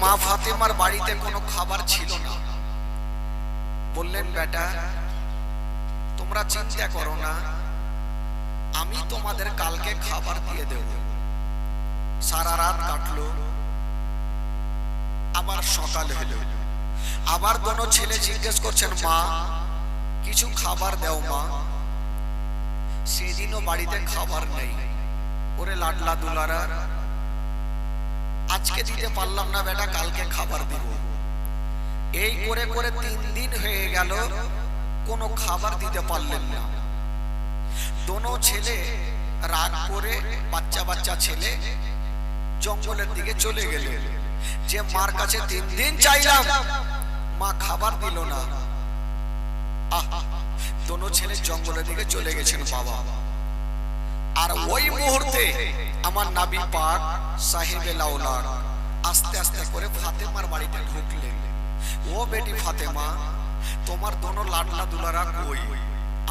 মা ফাতেমার বাড়িতে কোনো খাবার ছিল না। বললেন, বেটা, তোমরা চিন্তা করো না। আমি তোমাদের কালকে খাবার দিয়ে দেব। সারা রাত কাটলো। আবার সকাল হলো। আবার দোনো ছেলে জিজ্ঞেস করছেন, মা, কিছু খাবার দাও মা। সেদিনও বাড়িতে খাবার নেই। ওরে লাডলা দুলারা আজকে দিতে পারলাম না বেটা, কালকে খাবার দিব। এই করে করে তিন দিন হয়ে গেল, কোনো খাবার দিতে পারলেন না। দোনো ছেলে রাগ করে বাচ্চা বাচ্চা ছেলে জঙ্গলের দিকে চলে গেলে। যে মার কাছে তিন দিন চাইলাম, মা খাবার দিল না। আহ, দোনো ছেলে জঙ্গলের দিকে চলে গেছেন বাবা। আর ওই মুহূর্তে আমার নাবি পাক সাহেবে লাউলার আস্তে আস্তে করে ফাতেমার বাড়িতে ঢুকলেন। ও বেটি ফাতেমা, তোমার দোনো লাডলা দুলারা কই?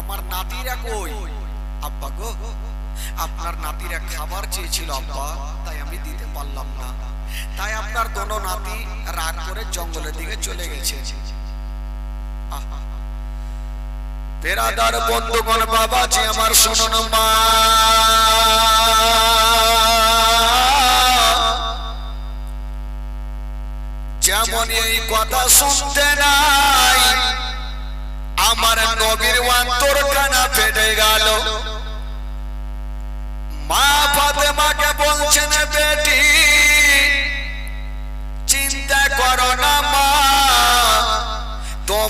আমার নাতিরা কই? আব্বা গো, আপনার নাতিরা খাবার চেয়েছিল আব্বা, তাই আমি দিতে পারলাম না। তাই আপনার দোনো নাতি রাগ করে জঙ্গলের দিকে চলে গেছে। পেরাদার বন্ধুগণ বাবা যে আমার শুনুন মা। যেমন এই কথা শুনতে নাই, আমার নবীর অন্তর কানা ফেটে গেল। মা ফাতেমাকে বলছেন, বেটি, চিন্তা করো না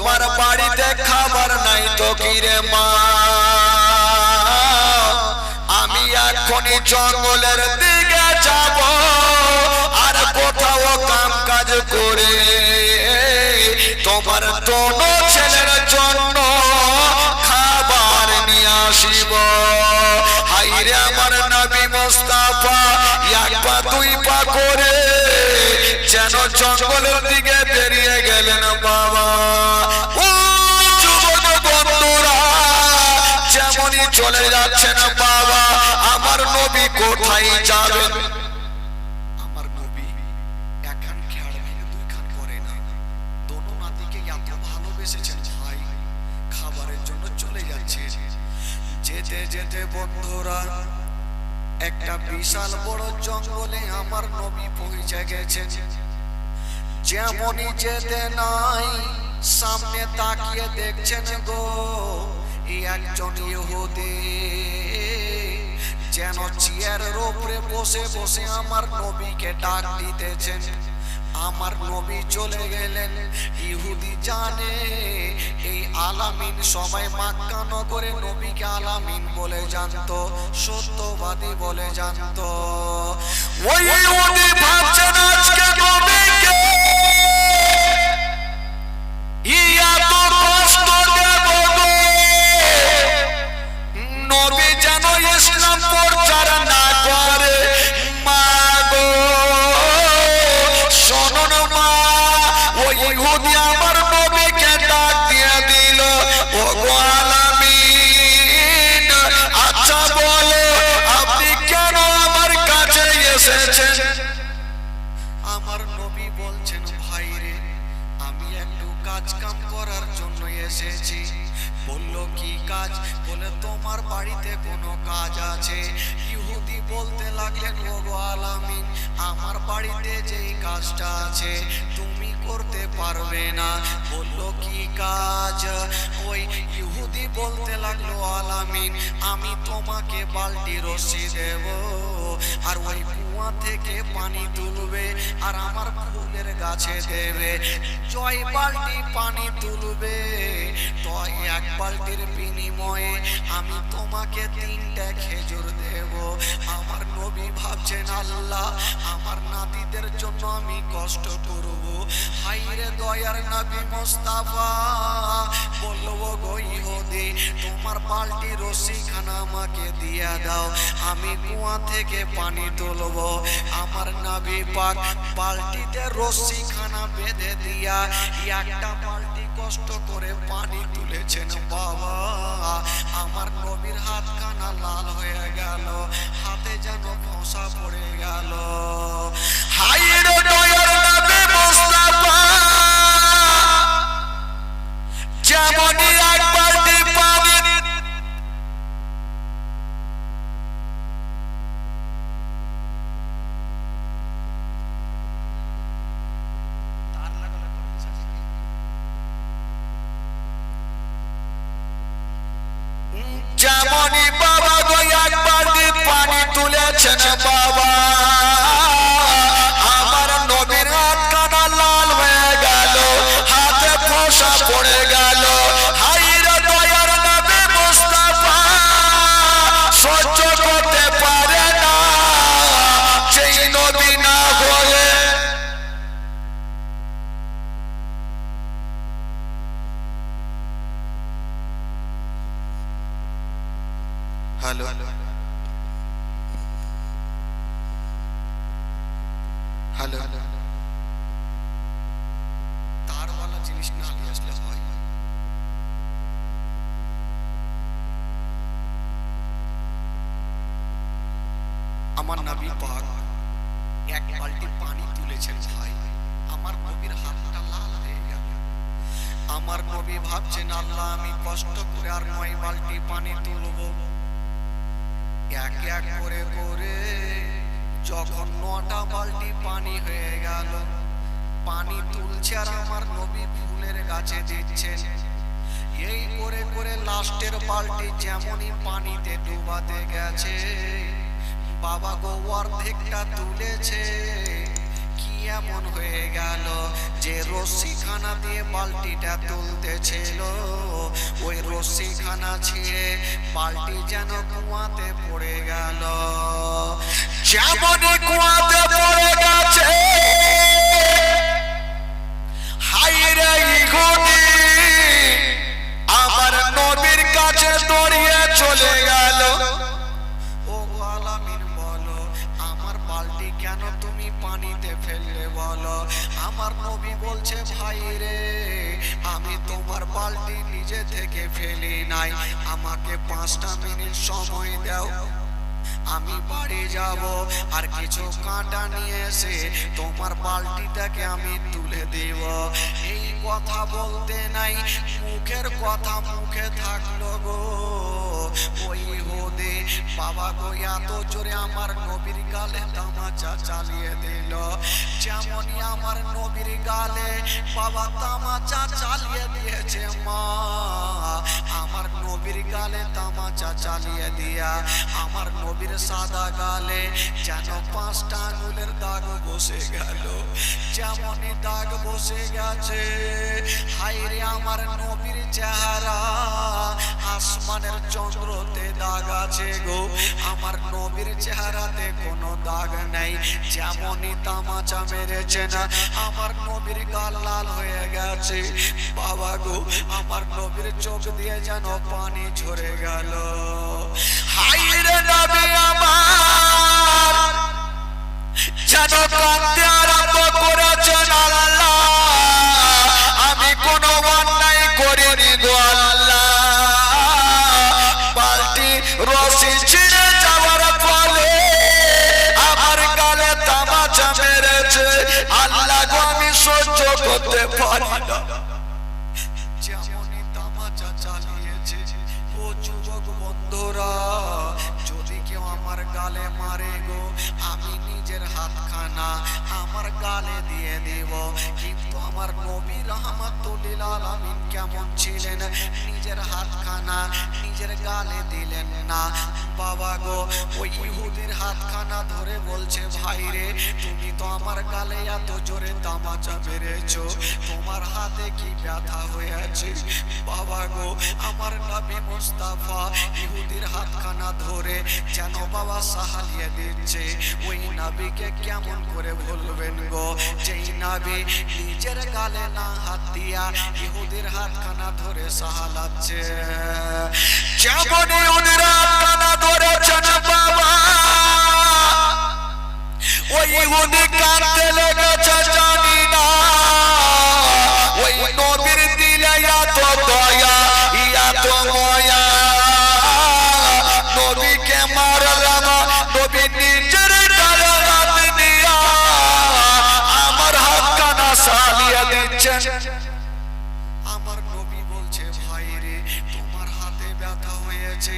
তোমার বাড়িতে খাবার নাই তো কিরে মা? আমি এখনই জঙ্গলের দিকে যাব আর কোথাও কাম কাজ করে। তোমার দোনো ছেলের জন্য খাবার নিয়ে আসিব। হাইরে আমার নবী মোস্তাফা, এক পা দুই পা করে যেন জঙ্গলের দিকে যেমনই চলে যাচ্ছেন বাবা। আমার নবী কোথায় যাবেন? আমার নবী একখান খেয়াল ভেঙে দুইখান করে না। দোনো নাতিকে এত ভালোবেসেছেন ভাই, খাবারের জন্য চলে যাচ্ছে যেতে যেতে বন্ধুরা, একটা বিশাল বড় জঙ্গলে আমার নবী পৌঁছে যেতে নাই, সামনে তাকিয়ে দেখছেন গো একজন ইহুদি যেন চেয়ারের ওপরে বসে বসে আমার নবীকে ডাক দিতেছেন। আমার নবী চলে গেলেন, ইহুদি জানে। এই আলামিন সবাই মাক্কা নগরে নবীকে আলামিন বলে জানতো, সত্যবাদী বলে জানতো। ওই ইহুদি ভাবছেন আজকে নবীকে কাজটা আছে, তুমি করতে পারবে না। বলল, কি কাজ? ওই ইহুদি বলতে লাগল, আলামিন, আমি তোমাকে বালটি রশি দেব। থেকে পানি তুলবে আর আমার ফুলের গাছে দেবে। জয় পানি তুলবে। তো এক বিনিময়ে আমি তোমাকে তিনটা খেজুর দেব। আমার নবী ভাবছেন, আল্লাহ, আমার নাতিদের জন্য আমি কষ্ট করব। হাইরে দয়ার নবী মোস্তাফা বলব গো ইহুদি, তোমার বালতি রশিখানা আমাকে দিয়া দাও। আমি কুয়া থেকে পানি তুলবো। আমার নাবি পাক বালতিতে রশিখানা বেঁধে দিয়া, একটা বালতি কষ্ট করে পানি তুলেছেন বাবা। আমার নবীর হাত খানা লাল হয়ে গেল, হাতে যেন ফসা পড়ে গেল। হাইরে যেমনই বাবা গো এক বালতি পানি তুলেছেন বাবা। হ্যালো হ্যালো তারওয়ালা জিনিস না নিয়ে আসলে হয়। আমার নবী পাক এক বালতি পানি তুলেছেন ভাই। আমার নবীর হাতটা লাল হয়ে গেল। আমার নবী ভাবছেন, আল্লাহ, আমি কষ্ট করে আর নয় বালতি পানি তুলবো। এক এক করে করে যখন নটা বালতি পানি হয়ে গেল, পানি তুলছে আর আমার নবী ফুলের গাছে দিচ্ছে এই করে করে লাস্টের বালতি যেমনই পানিতে ডুবাতে গেছে, বাবা গো অর্ধেকটা তুলেছে। এমন হয়ে গেল যে রশ্মিখানা দিয়ে বালতিটা তুলতেছিল। ওই রশ্মিখানা ছিঁড়ে বালতি যেন কুয়াতে পড়ে গেল। যেমনই কুয়াতে পড়ে গেছে আমার কাছে চলে গেল। ও আমার বালতি কেন তুমি বলো আমার নবী বলছে, ভাই রে, আমি তোমার বালতি নিজে থেকে ফেলি নাই। আমাকে পাঁচটা মিনিট সময় দাও। আমি বাড়ি যাব, আর কিছু কাঁটা নিয়ে এসে তোমার বালতিটাকে আমি তুলে দেব। এই কথা বলতে নাই, মুখের কথা মুখে থাকল গো। ওই হোদে বাবা গো এত জোরে আমার নবীর গালে তামাচা চালিয়ে দিল। যেমনই আমার নবীর গালে বাবা তামাচা চালিয়ে দিয়েছে মা, আমার নবীর গালে তামাচা চালিয়ে দিয়া আমার নবীর সাদা গালে, যেন পাঁচটা আঙুলের দাগ বসে গেল। যেমনই দাগ বসে গেছে হাইরে আমার নবীর চেহারা, আসমানের চন্দ্রতে দাগ আছে গো। আমার নবীর চেহারাতে কোনো দাগ নাই, যেমনই তামাচা মেরেছে না, আমার নবীর গাল লাল হয়ে গেছে। বাবা গো, আমার নবীর চোখ দিয়ে যেন পানি ঝরে গেল। যেন কাঁদতে আরম্ভ করেছেন আল্লাহ। আমি কোনো অন্যায় করিনি গো আল্লাহ। বালতি রশি ছিঁড়ে আল্লাহ আমি সহ্য করতে পারি না। গালে মারে গো, আমি নিজের হাতখানা আমার গালে দিয়ে দেব। কিন্তু আমার নবী রহমাতুল্লিল আলামিন কেমন ছিলেন? নিজের হাতখানা নিজের গালে দিলেন না। বাবা গো, ওই ইহুদির হাতখানা ধরে বলছে, ভাই রে, তুমি তো আমার গালে এত জোরে তামাচা মেরেছো, তোমার হাতে কি ব্যথা হয়েছে? বাবা গো, আমার নবী মুস্তাফা ইহুদির হাতখানা ধরে যেন বাবা সাহালিয়ে দিচ্ছে। ওই নবীকে কেমন করে ভুলবেন গো? যেই নবী নিজের গালে না হাত দিয়া ইহুদির হাতখানা ধরে সাহালাচ্ছে। ওই ইহুদি কাঁদতে লেগেছে জানি দিচ্ছেন আমার নবী বলছে, ভাই রে, তোমার হাতে ব্যথা হয়েছে।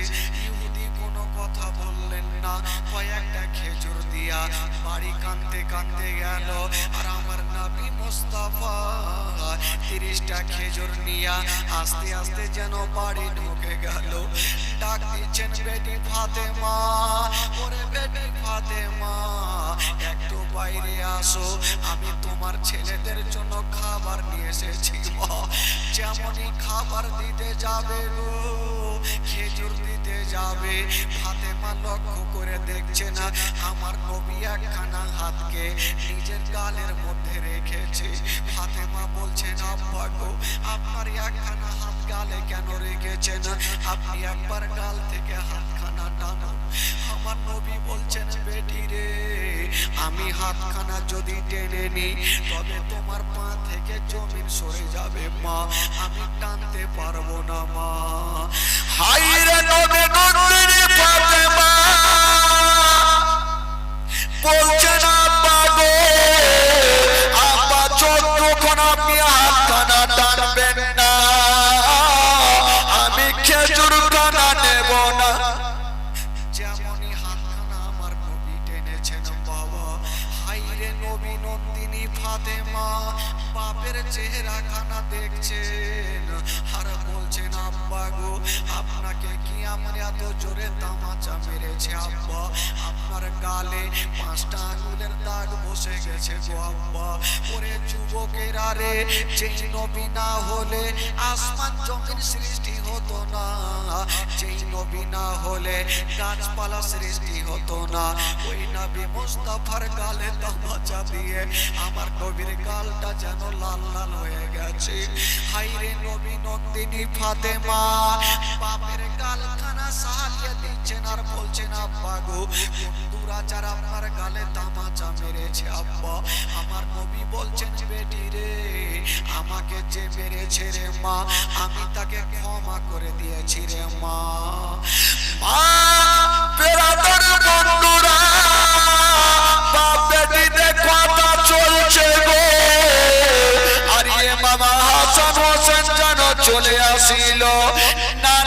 ইহুদি কোনো কথা বললেন না। কয়েকটা খেজুর দিয়া বাড়ি কাঁদতে কাঁদতে গেল। আর আমার নবী মুস্তাফা, তিরিশটা খেজুর নিয়া আস্তে আস্তে যেন বাড়ি ঢুকে গেল। ডাক দিচ্ছেন, বেটি ফাতেমা, ওরে বেটি ফাতেমা, একটু বাইরে আসো। আমি তোমার ছেলেদের জন্য খাবার নিয়ে এসেছি। মা যেমনই খাবার দিতে যাবে গো, খেজুর দিতে যাবে। ফাতেমা লক্ষ্য করে দেখছে না, আমার নবী একখানা হাতকে নিজের গালের মধ্যে রেখেছে। ফাতেমা বলছেন, আব্বা গো, আপনার একখানা হাত গালে কেন রেখেছেন? আপনি একবার গাল থেকে হাতখানা টানুন আমার নবী বলছেন, বেটি রে, আমি হাতখানা যদি টেনে নিই, তবে তোমার পা থেকে জমিন সরে যাবে, মা। আমি টানতে পারব না, মা। হাই রে নবী চেহারা খানা দেখছেন? আর বলছেন, আব্বা গো, আপনাকে কি আমার এত জোরে তামাচা মেরেছে, আব্বা? আপনার গালে পাঁচটা আঙুলের দাগ বসে গেছে গো, আব্বা। ওরে যুবকের আরে যেই নবী না হলে আসমান জমিন সৃষ্টি হতো না। যেই নবী না হলে গাছপালা সৃষ্টি হতো না। ওই নবী মুস্তাফার গালে তামাচা দিয়ে আমার নবীর গালটা যেন লাল লাল হয়ে গেছে। হাইরে নবী নন্দিনী ফাতেমা, বাপের গালখানা সাহায্য দিচ্ছেন আর বলছেন, আব্বা গো দুরাচার আপনার গালে তামাচা মেরেছে, আব্বা, আমার নবী বলছেন, বেটি রে, আমাকে যে মেরেছে রে মা, আমি তাকে ক্ষমা করে দিয়েছি রে মা। মা বন্ধুরা বাপ বেটিতে চলছে। মামা হাসান হোসেন যেন চলে আসিল। নানা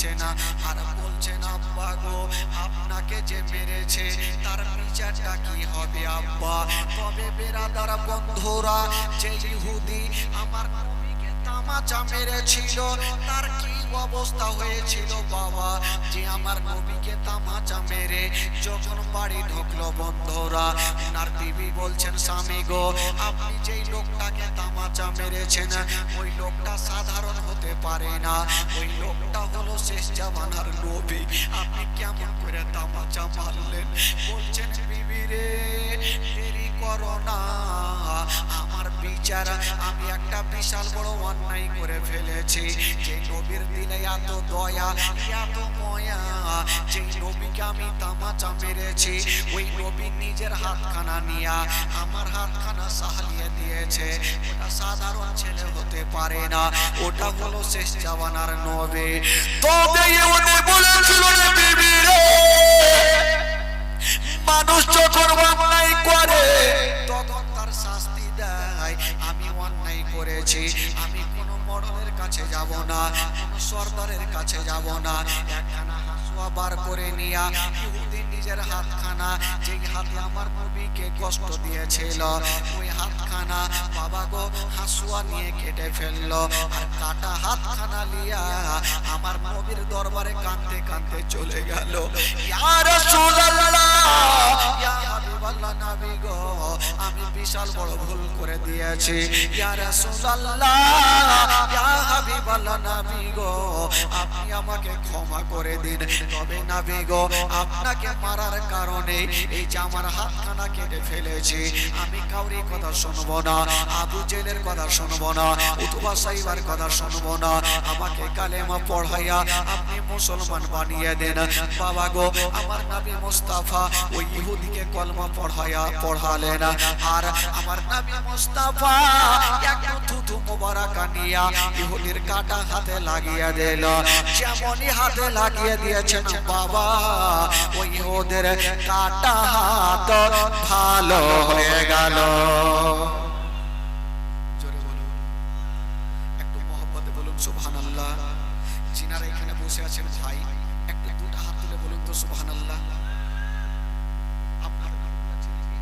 দিচ্ছে না, আর বলছে না, আব্বা গো, আপনাকে যে মেরেছে, তার বিচারটা কি হবে, আব্বা? তবে বেরাদার বন্ধুরা, যে ইহুদি আমার তামাচা মেরেছিল, তার কি অবস্থা হয়েছিল বাবা? যে আমার নবীকে তামাচা মেরে যখন বাড়ি ঢুকলো বন্ধুরা ওনার বিবি বলছেন, স্বামী গো, আপনি যেই লোকটাকে তামাচা মেরেছেন, ওই লোকটা সাধারণ হতে পারে না। ওই লোকটা হলো শেষ জামানার নবী। আপনি কেমন করে তামাচা মারলেন? বলছেন, বিবি রে করো না। আমার বিচার, আমি একটা বিশাল বড় অন্যায় করে ফেলেছি। যে নবীর দিলে এত দয়া, এত ময়া, যে নবীকে আমি তামাচা মেরেছি, ওই নবী নিজের হাতখানা নিয়া আমার হাতখানা সাহালিয়ে দিয়েছে। ওটা সাধারণ ছেলে হতে পারে না, ওটা হলো শেষ জামানার নবী। তবে বলেছিল বিবি রে। মানুষ যখন অন্যায় করে, তখন তার শাস্তি দেয়। আমি অন্যায় করেছি, আমি কোনো মডলের কাছে যাব না, কোনো সর্দারের কাছে যাব না। একখানা হাসুয়া বার করে নিয়া নিজের হাতখানা হাতে আমার নবীকে কষ্ট দিয়েছিল, ওই হাতখানা বাবা গো হাসুয়া নিয়ে কেটে ফেলল। আর কাটা হাতখানা লিয়া আমার নবীর দরবারে কাঁদতে কাঁদতে চলে গেল। ইয়া রাসূলুল্লাহ! Yeah. ইয়া হাবিবাল্লাহ গো, আমি বিশাল বড় ভুল করে দিয়েছি। নাবি আপনি আমাকে ক্ষমা করে দিন। তবে নাবি গো, আপনাকে মারার কারণে এই যে আমার হাতখানা কেটে ফেলেছি, আমি কাউরি কথা শুনব না, আবু জেলের কথা শুনব না, উতবা সাইবার কথা শুনব না। আমাকে কালেমা পড়াইয়া আপনি মুসলমান বানিয়ে দেন। বাবা গো, আমার নবী মুস্তাফা ওই ইহুদিকে কলমা পড়াইয়া পড়ালেন। আর আমার নবী মুস্তাফা একটু থুথু মোবারক নিয়া ইহুদির কাটা হাতে লাগিয়ে দিল। যেমনই হাতে লাগিয়ে দিয়েছেন বাবা, ওই ইহুদের কাটা হাত ভালো হয়ে গেল। সুবহানাল্লাহ। যিনারা এখানে বসে আছেন ভাই, একটু দুটো হাত তুলে বলুন তো, সুবহানাল্লাহ আপনার ঘুম লাগছে নাকি?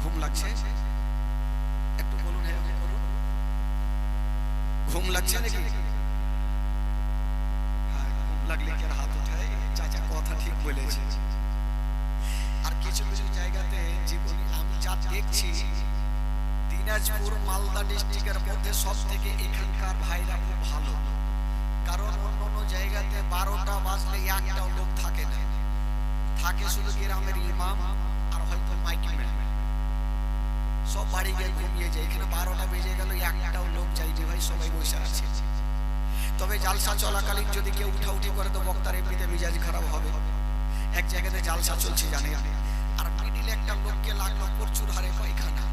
ঘুম লাগছে? একটু বলুন ঘুম লাগছে নাকি? হ্যাঁ, লাগলে হাত উঠায়? চাচা কথা ঠিক বলেছে। আর কিছু কিছু জায়গাতে জীবনে আমি যা দেখছি দিনাজপুর মালদা ডিস্ট্রিক্টের মধ্যে সব থেকে এখানকার ভাইরা খুব ভালো। কারণ অন্য অন্য জায়গাতে বারোটা বাজলে একটাও লোক থাকে না। থাকে শুধু গ্রামের ইমাম আর হয়তো মাইকম্যান সব বাড়ি গিয়ে ঘুমিয়ে যায়। এখানে বারোটা বেজে গেল, একটাও লোক যাইনি ভাই, সবাই বসে আছে। তবে জালসা চলাকালীন যদি কেউ উঠাউঠি করে, তো বক্তার এমনিতে মেজাজ খারাপ হবে। এক জায়গাতে জালসা চলছে জানে। আর মিডিলে একটা লোককে লাগল প্রচুর হারে পায়খানা।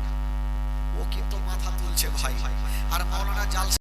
ও কিন্তু মাথা তুলছে ভাই। আর মৌলানা জালসা